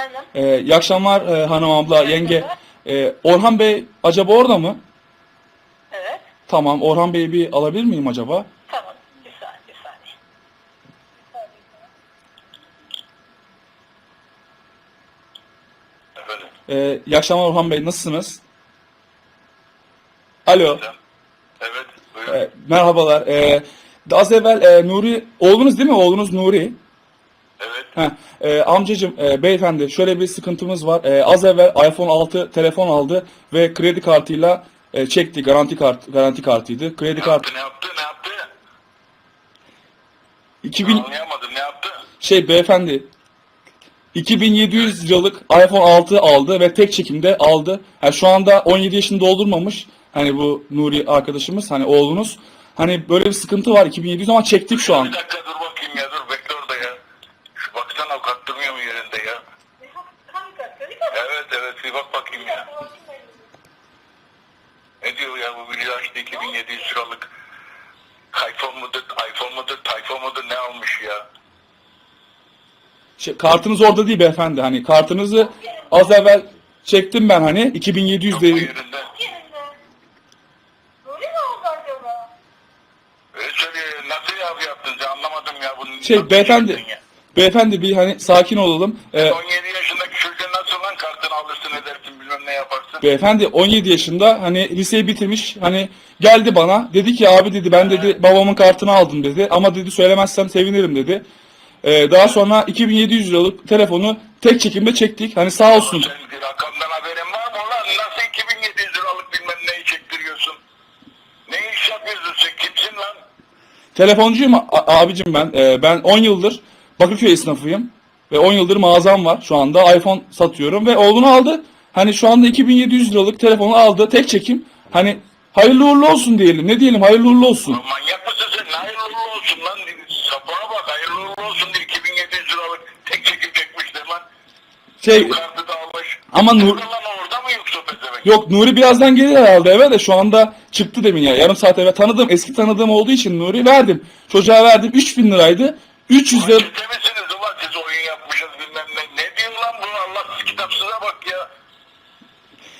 Efendim? Ee, iyi akşamlar e, hanım abla, yenge. Ee, Orhan Bey acaba orada mı? Evet. Tamam, Orhan Bey'i bir alabilir miyim acaba? Tamam. Bir saniye, bir saniye. Efendim. Ee, iyi akşamlar Orhan Bey, nasılsınız? Alo, Evet. Buyurun. e, merhabalar. Ee, az evvel e, Nuri, oğlunuz değil mi? Oğlunuz Nuri. Heh, e, amcacım, e, beyefendi şöyle bir sıkıntımız var. E, az evvel iPhone 6 telefon aldı ve kredi kartıyla e, çekti. Garanti kart garanti kartıydı. Kredi Ne kart yaptı? Ne yaptı? Ne yaptı? 2000 Anlayamadım. Ne yaptı? şey beyefendi 2700 liralık iPhone 6 aldı ve tek çekimde aldı. Yani şu anda 17 yaşını doldurmamış. Hani bu Nuri arkadaşımız hani oğlunuz. Hani böyle bir sıkıntı var 2700 ama çektik şu Bir an. dakika dur bakayım ya. Dur bekle orada ya. Şu baksana avukat yerinde ya? Evet evet bir bak bakayım ya. Ne diyor ya bu açtı 2700 liralık. iPhone mudur, iPhone mudur, iPhone mudur ne almış ya? Şey, kartınız orada değil beyefendi. Hani kartınızı az evvel çektim ben hani 2700 Yok mu dedim. yerinde? Öyle söyle nasıl ya yaptın sen anlamadım ya. Bunu Şey nasıl beyefendi ya? Beyefendi bir hani sakin olalım. Ee, 17 yaşındaki çocuğa nasıl lan kartını alırsın edersin bilmem ne yaparsın. Beyefendi 17 yaşında hani liseyi bitirmiş hani geldi bana dedi ki abi dedi ben dedi babamın kartını aldım dedi ama dedi söylemezsem sevinirim dedi. Ee, daha sonra 2700 liralık telefonu tek çekimde çektik hani sağ olsun. Sen rakamdan haberin var mı ulan? Nasıl 2700 liralık bilmem neyi çektiriyorsun? Ne iş yapıyorsun sen? Kimsin lan? Telefoncuyum a- abicim ben Ee, ben 10 yıldır Bakırköy esnafıyım ve 10 yıldır mağazam var şu anda iPhone satıyorum ve oğlunu aldı. Hani şu anda 2700 liralık telefonu aldı tek çekim hani hayırlı uğurlu olsun diyelim ne diyelim hayırlı uğurlu olsun. Lan manyak mısın sen? Ne hayırlı uğurlu olsun lan? Sapığa bak hayırlı uğurlu olsun diye 2700 liralık tek çekim çekmişler lan. Şey Kartı da almış. Ama Nur- lan orada mı yoksa pezevenk? Yok Nuri birazdan gelir herhalde eve de şu anda çıktı demin ya. Yarım saat eve tanıdım. Eski tanıdığım olduğu için Nuri verdim. Çocuğa verdim 3000 liraydı. 300 lira. Çete misiniz ulan siz oyun yapmışız bilmem ne. Ne diyor lan bu Allah kitapsıza bak ya.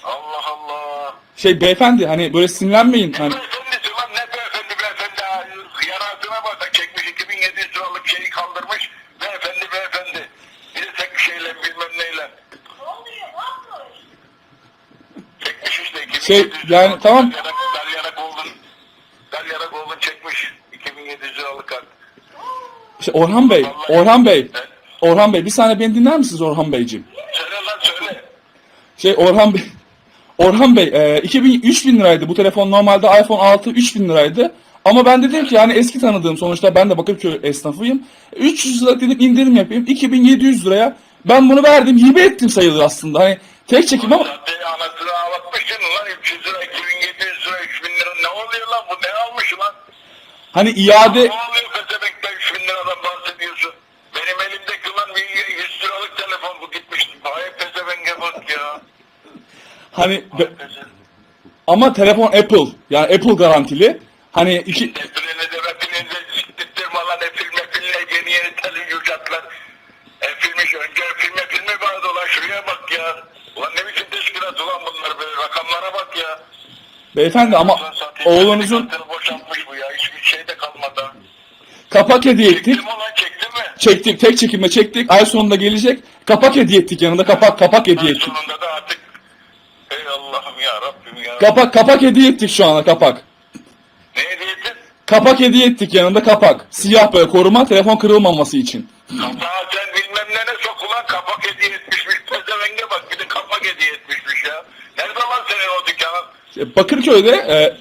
Allah Allah. Şey beyefendi hani böyle sinirlenmeyin. Hani, Beyefendisi lan ne beyefendi beyefendi ha. Yanardına bak çekmiş 2700 liralık şeyi kaldırmış. Beyefendi beyefendi. Bir de tek şeyle bilmem neyle. Ne oluyor? Ne yapmış? Çekmiş işte 2700 Şey, yani liralık. tamam. Dalyarak, dalyarak oldun. Dalyarak oldun çekmiş 2700 liralık kart. Şey, Orhan Bey, Orhan Bey. Orhan Bey bir saniye beni dinler misiniz Orhan Beyciğim? Söyle lan söyle. Şey Orhan Bey. Orhan Bey e, 2000 3000 liraydı bu telefon normalde iPhone 6 3000 liraydı. Ama ben dedim ki yani eski tanıdığım sonuçta ben de Bakırköy esnafıyım. 300 lira dedim indirim yapayım 2700 liraya ben bunu verdim hibe ettim sayılır aslında. Hani tek çekim ama Zaten anasını ağlatmışsın lan 300 lira 2700 lira 3000 lira ne oluyor lan bu ne almış lan? hani iade Ne oluyor hani ama telefon Apple yani Apple garantili. Hani iki Efilini de mefilini de siktirttirme lan efil mefille yeni yeni televizyoncatlar. Efilmiş önce efil mefil mi vardı ulan şuraya bak ya. Ulan ne biçim teşkilat ulan bunlar böyle rakamlara bak ya. beyefendi ama oğlunuzun kartını boşaltmış bu ya hiçbir şey de kalmadı. kapak hediye ettik. Çektim ulan çektin mi? Çektik tek çekimle çektik. Ay sonunda gelecek. Kapak hediye ettik yanında kapak kapak hediye ettik. sonunda da artık Ey Allah'ım ya Rabbim ya. Kapak kapak hediye ettik şu anda kapak. ne hediyetin? Kapak hediye ettik yanında kapak. Siyah böyle koruma telefon kırılmaması için. Sen bilmem ne ne sokulan kapak hediye etmişmiş. Pezevenge bak bir de kapak hediye etmişmiş ya. Nerede lan senin o dükkanın? E, Bakırköy'de e,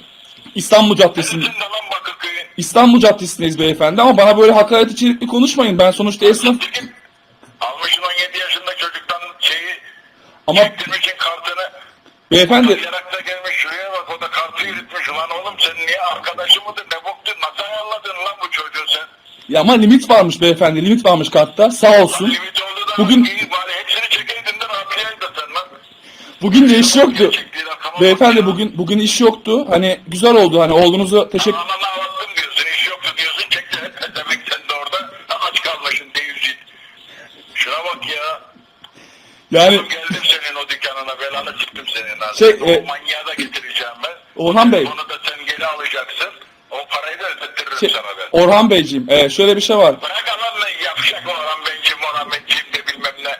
İstanbul Caddesi'nde Neresinde lan Bakırköy'ün? İstanbul Caddesi'ndeyiz beyefendi ama bana böyle hakaret içerikli konuşmayın. Ben sonuçta esnaf Git. Almışsın 17 yaşında çocuktan şeyi ama kartını. Beyefendi Yarakta gelmiş şuraya bak o da kartı yürütmüş. Ulan oğlum sen niye arkadaşı mıdır ne boktun? Nasıl ayarladın lan bu çocuğu sen? ya ama limit varmış beyefendi. Limit varmış kartta. Sağ olsun. Limit oldu da Bugün- iyi bari hepsini çekeydin de rahatlayaydın sen lan. Bugün de iş yoktu. Beyefendi bugün bugün iş yoktu. Hani güzel oldu. Hani oğlunuzu teşekkür bak ya. Yani ha. Şey, o e, manyağı da getireceğim ben. Orhan Bey. Onu da sen geri alacaksın. O parayı da ödettiririm şey, sana ben. Orhan Beyciğim e, şöyle bir şey var. Bırak Allah'ını yapacak Orhan Beyciğim, Orhan Beyciğim de bilmem ne.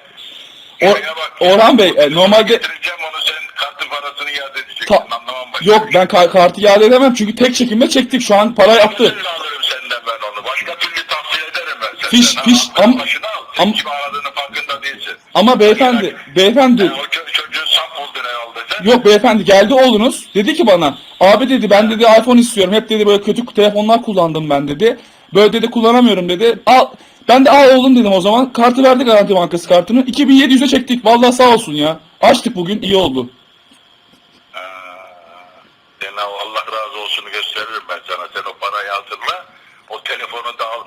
Or- bak. Orhan Bey, e, normalde- Getireceğim onu sen kartın parasını iade edeceksin. Ta- Anlamam başka Yok şey. ben ka- kartı iade edemem çünkü tek çekimle çektik. Şu an para yaptı. Alırım senden ben onu. Başka türlü tavsiye ederim ben senden. Fiş- fiş- aklını am- başına al. Sen am- kim aradığını farkında değilsin. Ama beyefendi, beyefendi Ya, o Yok beyefendi geldi oğlunuz. Dedi ki bana abi dedi ben dedi iPhone istiyorum. Hep dedi böyle kötü telefonlar kullandım ben dedi. Böyle dedi kullanamıyorum dedi. Al ben de al oğlum dedim o zaman. Kartı verdi Garanti Bankası kartını. 2700'e çektik. Vallahi sağ olsun ya. Açtık bugün iyi oldu. Ha, Sana Allah razı olsun gösteririm ben sana. Sen o parayı hazırla. O telefonu da al.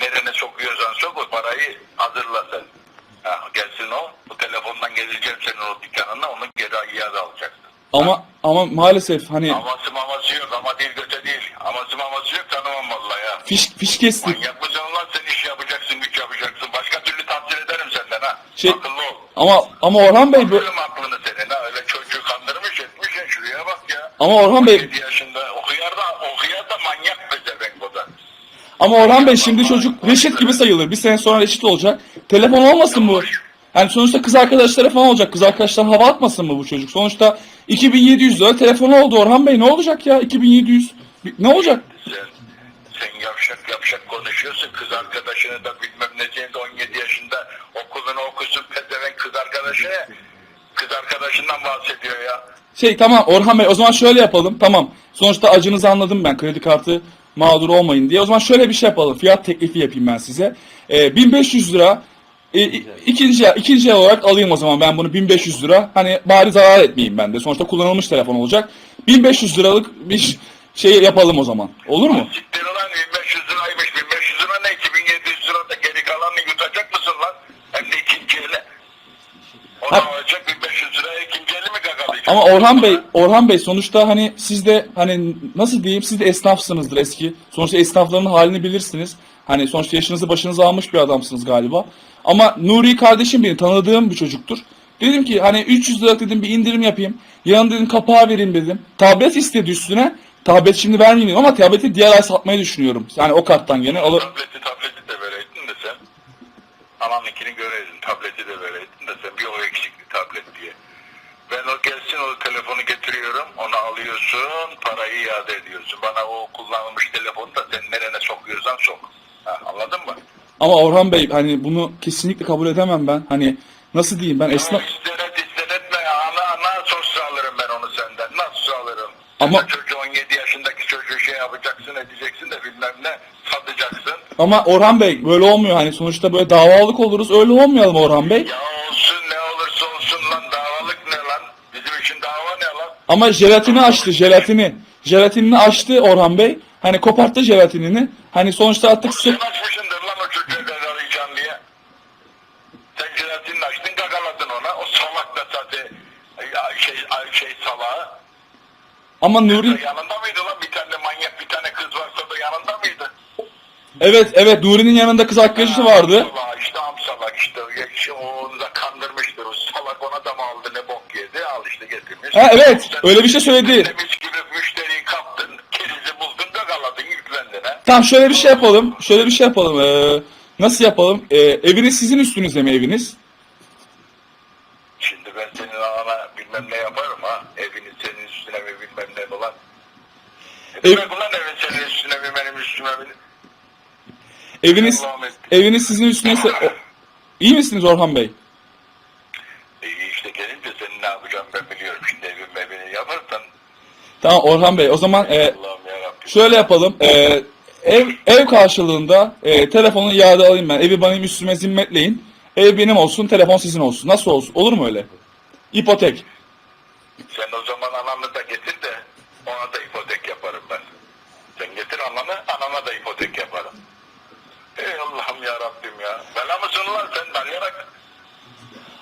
Nerene sokuyorsan sok o parayı hazırla sen. Ha, gelsin o. Bu telefondan geleceğim senin o dükkanına. Onu geri iade alacaksın. Ama ama maalesef hani Aması maması yok ama değil göte değil. Aması maması yok tanımam vallahi ya. fiş fiş kestik. Manyak mısın lan sen iş yapacaksın güç yapacaksın. Başka türlü takdir ederim senden ha. Şey- Akıllı ol. Ama ama Orhan Bey bu Bölüm aklını senin ha. Öyle çocuğu kandırmış etmiş ya şuraya bak ya. ama Orhan Bey 17 yaşında okuyar da okuyar da manyak pezevenk o da. ama Orhan Bey şimdi çocuk reşit gibi sayılır. Bir sene sonra reşit olacak. Telefon olmasın bu. Yani sonuçta kız arkadaşları falan olacak. Kız arkadaşlar hava atmasın mı bu çocuk? Sonuçta 2700 lira telefonu oldu Orhan Bey. Ne olacak ya 2700? Bir- Ne olacak? Sen, sen yavşak yavşak konuşuyorsun. Kız arkadaşını da bilmem ne de 17 yaşında okulunu okusun pezevenk kız arkadaşı. Kız arkadaşından bahsediyor ya. Şey tamam Orhan Bey o zaman şöyle yapalım. Tamam. Sonuçta acınızı anladım ben. Kredi kartı mağdur olmayın diye. O zaman şöyle bir şey yapalım. Fiyat teklifi yapayım ben size. Ee, 1500 lira e, ikinci ikinci olarak alayım o zaman ben bunu 1500 lira. Hani bari zarar etmeyeyim ben de. Sonuçta kullanılmış telefon olacak. 1500 liralık bir şey yapalım o zaman. Olur mu? Siktir ulan 1500 liraymış. 1500 lira ne? 2700 lira da geri kalanını yutacak mısın lan? Hem de ikinci ele. O Ha- da olacak 1500 liraya ikinci eli mi gagalayacak? Ama Orhan Bey, Orhan Bey sonuçta hani siz de hani nasıl diyeyim siz de esnafsınızdır eski. Sonuçta esnafların halini bilirsiniz. Hani sonuçta yaşınızı başınıza almış bir adamsınız galiba. Ama Nuri kardeşim benim tanıdığım bir çocuktur. Dedim ki hani 300 lira dedim bir indirim yapayım. Yanına dedim kapağı vereyim dedim. Tablet istedi üstüne. Tablet şimdi vermeyeyim ama tableti diğer ay satmayı düşünüyorum. Yani o karttan gene alır. Tableti tableti de vereydin de sen. Ananınkini göreydin. Tableti de vereydin de sen bir o eksikli tablet diye. Ben o gelsin o telefonu getiriyorum. Onu alıyorsun. Parayı iade ediyorsun. Bana o kullanılmış telefonu da sen nerene sokuyorsan sok. Ha, anladın mı? Ama Orhan Bey hani bunu kesinlikle kabul edemem ben. Hani nasıl diyeyim ben esnaf... İstenet istenetme ya. Ana, nasıl alırım ben onu senden? Nasıl alırım? Ama- Sen çocuğu 17 yaşındaki çocuğu şey yapacaksın edeceksin de bilmem ne satacaksın. Ama Orhan Bey böyle olmuyor hani sonuçta böyle davalık oluruz öyle olmayalım Orhan Bey. Ya Ama jelatini açtı jelatini. Jelatinini açtı Orhan Bey. Hani koparttı jelatinini. Hani sonuçta artık Sen sı- açmışsındır lan o çocuğa gagalayacağım diye. Sen jelatinini açtın gagaladın ona. O salak da zaten ya şey, şey salağı. ama Nuri Yanında mıydı lan bir tane manyak bir tane kız varsa da yanında mıydı? evet evet Nuri'nin yanında kız arkadaşı vardı. Salak işte am salak işte. Ya işte o onu da kandırmıştır. O salak ona da mı aldı ne bok yedi. Al işte getirmiş. Ha, evet, öyle bir şey söyledi. Demiş gibi müşteriyi kaptın. Kerizi buldun gagaladın yüklendin ha. Tamam şöyle bir şey yapalım. Şöyle bir şey yapalım. Ee, nasıl yapalım? Ee, eviniz sizin üstünüzde mi eviniz? Şimdi ben senin anana bilmem ne yaparım ha. Evini senin üstüne mi bilmem ne mi lan. Ev- Ev... Demek ulan evin senin üstüne mi benim üstüme mi? Eviniz Allah'ım et. eviniz sizin üstüne o- İyi misiniz Orhan Bey? Tamam Orhan Bey o zaman e. Şöyle yapalım. Ee, ev ev karşılığında e, telefonu iade alayım ben. Evi benim üstüme zimmetleyin. Ev benim olsun, telefon sizin olsun. Nasıl olsun? Olur mu öyle? İpotek. Sen o zaman ananı da getir de ona da ipotek yaparım ben. Sen getir ananı, anana da ipotek yaparım. Ey Allah'ım ya Rabbim ya. Bela mısın lan sen dalyarak?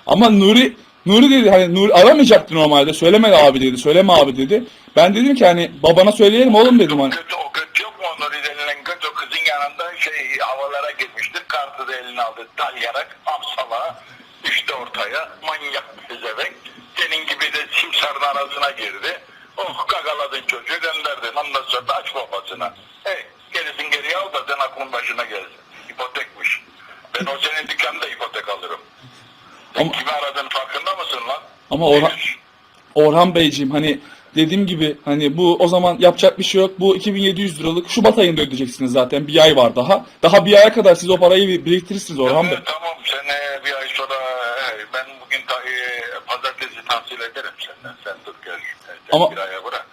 Ama Nuri Nuri dedi hani Nuri aramayacaktı normalde. Söylemedi abi dedi. Söyleme abi dedi. Ben dedim ki hani babana söyleyelim oğlum dedim hani. göt, o göt yok mu Nuri denilen göt o kızın yanında şey havalara girmiştir. Kartı da eline aldı dalyarak. İşte çıktı ortaya. Manyak bir pezevenk. Senin gibi de simsarın arasına girdi. Oh gagaladın çocuğu gönderdin. Ondan sonra da aç babasına. Hey gerisin geriye al da sen aklın başına gelsin. İpotekmiş. Ben o senin dükkanda ipotek alırım. Sen Ama- kimi aradığın farkında mısın lan? Ama Orhan-. Orhan Beyciğim hani dediğim gibi hani bu o zaman yapacak bir şey yok. Bu 2700 liralık Şubat ayında ödeyeceksiniz zaten. Bir ay var daha. Daha bir aya kadar siz o parayı bir- biriktirirsiniz Orhan Bey. Tamam sen e, bir ay sonra e, ben bugün ta, e, pazartesi tahsil ederim senden. Sen dur. E, Sen Ama- bir aya bırak.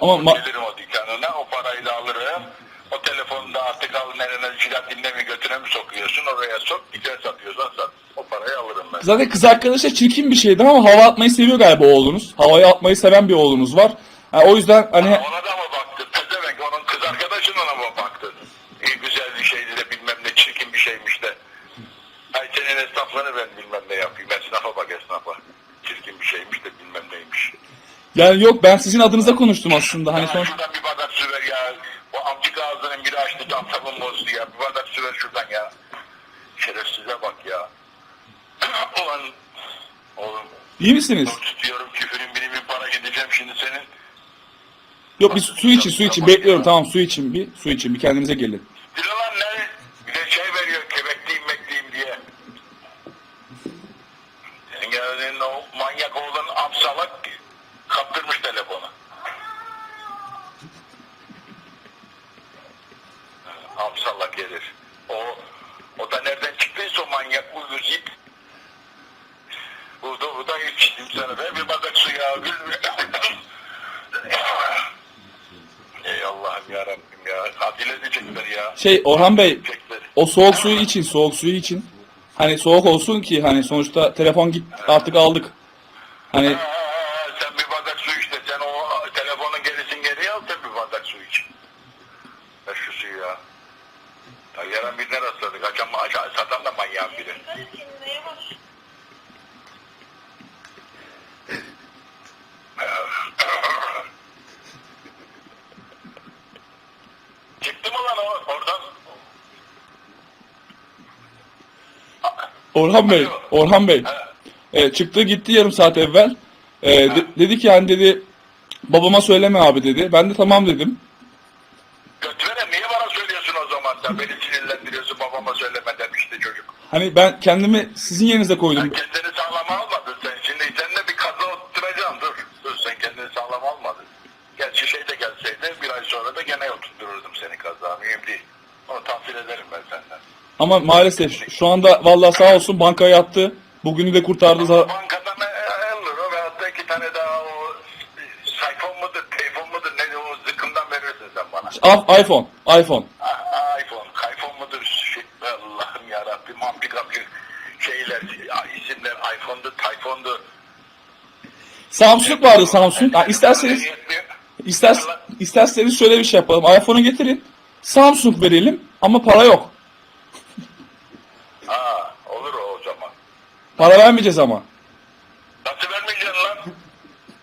Ama ma- Gelirim o dükkanına o parayı da alırım. O telefonu da artık al nerene silah dinle mi götüne mi sokuyorsun oraya sok. Güzel satıyorsan sat. O parayı alırım ben. Zaten kız arkadaşa çirkin bir şeydi ama hava atmayı seviyor galiba oğlunuz. Havaya atmayı seven bir oğlunuz var. Ha, o yüzden hani Ha, ona da mı baktın? Pezevenk onun kız arkadaşına mı baktın? İyi güzel bir şeydi de bilmem ne çirkin bir şeymiş de. Ay senin esnaflarını ben bilmem ne yapayım. Esnafa bak esnafa. Çirkin bir şeymiş de bilmem neymiş. yani yok ben sizin adınıza konuştum aslında. Hani son şuradan bir bardak su ver ya. O amcık ağzının biri açtı tam sabun bozdu ya. Bir bardak su ver şuradan ya. Şerefsize bak ya. Ulan oğlum iyi misiniz? dur tutuyorum küfürün biri bir para gideceğim şimdi senin. Yok bir su için su için bekliyorum tamam su için bir su için bir kendinize gelin. Bir de lan ne? Bir de şey veriyor kebekliyim mekliyim diye. Senin geldiğin o manyak oğlun apsalak kaptırmış telefonu. Apsalak gelir. O, o da nereden çıktıysa o manyak uyuz it. Burada burada içtim sana be bir bardak su ya. Ey Allah'ım ya Rabbim ya. Adil edecekler ya. Şey Orhan Bey o soğuk suyu için soğuk suyu için hani soğuk olsun ki hani sonuçta telefon git artık aldık. Hani Ha, sen bir bardak su iç de sen o telefonun gerisin geriye al sen bir bardak su iç. Ver şu suyu ya. Ya yaran birine rastladık. Açan, açan, satan da manyağın biri. Dikkat et kendine yavaş. Çıktı mı lan o oradan? Orhan Bey Orhan Bey e, çıktı gitti yarım saat evvel. E, de- dedi ki yani dedi babama söyleme abi dedi. Ben de tamam dedim. Götüveren niye bana söylüyorsun o zaman sen? Beni sinirlendiriyorsun babama söyleme demişti çocuk. Hani ben kendimi sizin yerinize koydum. Sen kendini sağlama almadın sen. Şimdi sen de bir kaza oturturacaksın dur. Dur sen kendini sağlam almadın. Gerçi şey de gelseydi bir ay sonra da gene oturttururdum seni kaza. Mühim değil. Onu tahsil ederim ben senden. Ama maalesef şu anda vallahi sağ olsun bankaya yattı. Bugünü de kurtardı. Bankadan alır o veyahut da iki tane daha o sayfon mudur, telefon mudur ne o zıkkımdan verirsin sen bana. Ah, iPhone, iPhone. Ah, iPhone, iPhone mudur? Şey, Allah'ım yarabbim, ampik ampik şeyler, isimler iPhone'du, Tayfon'du. Samsung vardı Samsung. Ha, isterseniz ister, isterseniz şöyle bir şey yapalım. iPhone'u getirin. Samsung verelim ama para yok. Ha, olur o o zaman. Para vermeyeceğiz ama. Nasıl vermeyeceksin lan?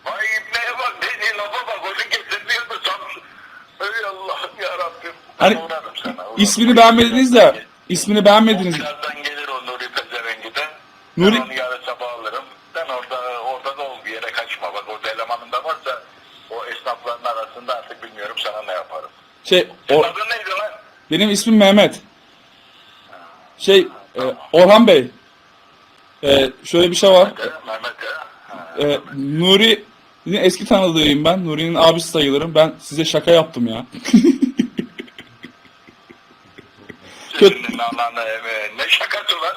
Vay ibneye bak, dediğin lafa bak, onu getirmiyordu Samsung. Ey Allah'ım yarabbim. Hani Uğrarım sana, uğrarım. İsmini beğenmediniz de ismini beğenmediniz. Birazdan gelir o Nuri Pezevengi de. Nuri- Ben onu yarın sabah alırım. Ben orada orada da ol bir yere kaçma. Bak orada elemanın da varsa o esnafların arasında artık bilmiyorum sana ne yaparım. Şey Senin o, adın neydi lan? benim ismim Mehmet. Şey e, Orhan Bey. E, şöyle bir şey var. He, Mehmet ya. Ha. E, Nuri'nin eski tanıdığıyım ben. Nuri'nin abisi sayılırım. Ben size şaka yaptım ya. Senin ananı eve. Ne şakası lan?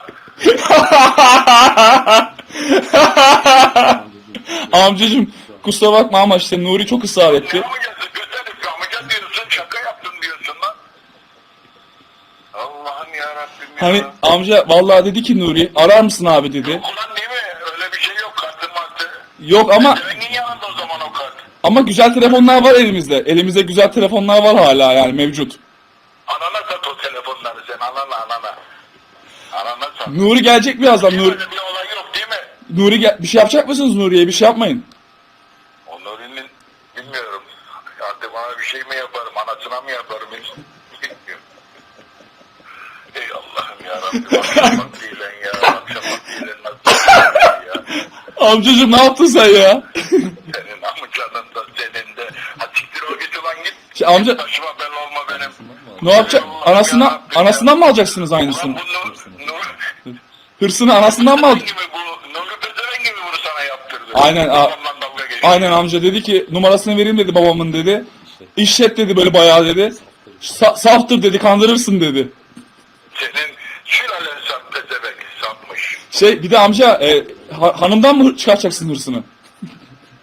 Amcacım kusura bakma ama işte Nuri çok ısrar etti. amcası? Göt herif amca diyorsun. Şaka yaptım diyorsun lan. Allah'ım yarabbim ya. Hani amca vallahi dedi ki Nuri arar mısın abi dedi. Yok ulan değil mi? Öyle bir şey yok. Kartın martı. Yok ama Pezevenk'in yanında o zaman o kart. ama güzel telefonlar var elimizde. Elimizde güzel telefonlar var hala yani mevcut. Anana sat o telefonları sen. Anana anana. Anana sat. Nuri gelecek birazdan. Nuri, Böyle bir olay yok değil mi? Nuri gel- bir şey yapacak mısınız Nuri'ye? Bir şey yapmayın. O Nuri'nin bilmiyorum. Artık bana bir şey mi yaparım? Anasına mı yaparım? Hiç bilmiyorum. Ey Allah'ım ya Rabbim. Akşam vaktiyle ya. Akşam vaktiyle nasıl Amcacım ne yaptın sen ya? Senin amcanın da senin de. Ha siktir o git ulan git. Şey, amca- Başıma bel olma benim. Ne yapacak? Anasından, anasından mı alacaksınız aynısını? Ulan bu Nur, Nur, Hırsını anasından mı gibi bunu sana yaptırdı. Aynen, a- Babamla dalga geçiyor. Aynen amca dedi ki numarasını vereyim dedi babamın dedi. İşlet dedi böyle bayağı dedi. Sa- saftır dedi kandırırsın dedi. Senin sülalen sap pezevenk sapmış. Şey bir de amca e, ha- hanımdan mı çıkartacaksın hırsını?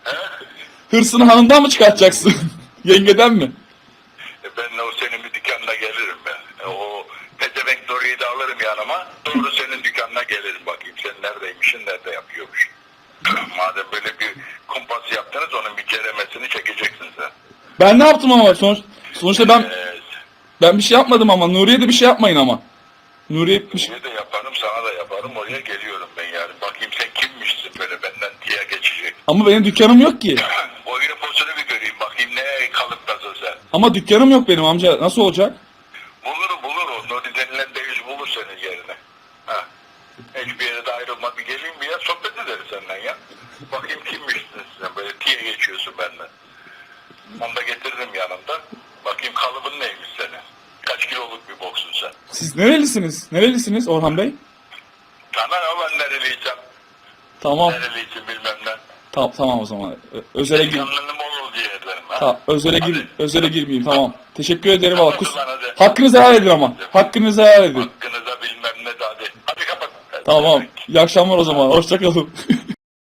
He? Hırsını hanımdan mı çıkartacaksın? Yengeden mi? E ben o senin bir dükkanına gelirim ben. E o pezevenk Nuri'yi de alırım yanıma. Doğru senin dükkanına gelirim bakayım. Sen neredeymişsin, nerede yapıyormuş. Madem böyle bir kumpas yaptınız onun bir ceremesini çekeceksin sen. Ben ne yaptım ama sonuç, sonuçta ben Ee, ben bir şey yapmadım ama Nuriye de bir şey yapmayın ama. Bir şey- Nuri'ye de yaparım, sana da yaparım. Oraya geliyorum ben yani. Bakayım sen kimmişsin böyle benden diye geçecek. ama benim dükkanım yok ki. Boyunu posunu bir göreyim. Bakayım ne kalıptasın sen. Ama dükkanım yok benim amca. Nasıl olacak? Bulur bulur o. Nuri denilen deyiz bulur senin yerine. Ha. Hiçbir yere de ayrılma. Bir geleyim bir ya sohbet ederiz senden ya. Bakayım kimmişsin sen böyle tiye geçiyorsun benden. Onu da getiririm yanımda. Bakayım kalıbın neymiş senin. Kaç kiloluk bir boksun sen. Siz nerelisiniz? Nerelisiniz Orhan Bey? Sana ne lan nereliysem. Tamam. Nereliysin bilmem ne. Tamam tamam o zaman. Ö- Özele gir. Yanlarını bol ol diye ederim. Ha? Tamam, özele gir. Özele girmeyeyim. Tamam. Teşekkür ederim Hadi kus. lan, hadi. Hakkınızı helal edin ama. Hakkınızı helal edin. Hakkınıza bilmem ne de hadi. Hadi kapat. Tamam. İyi akşamlar o zaman. Hoşça kalın.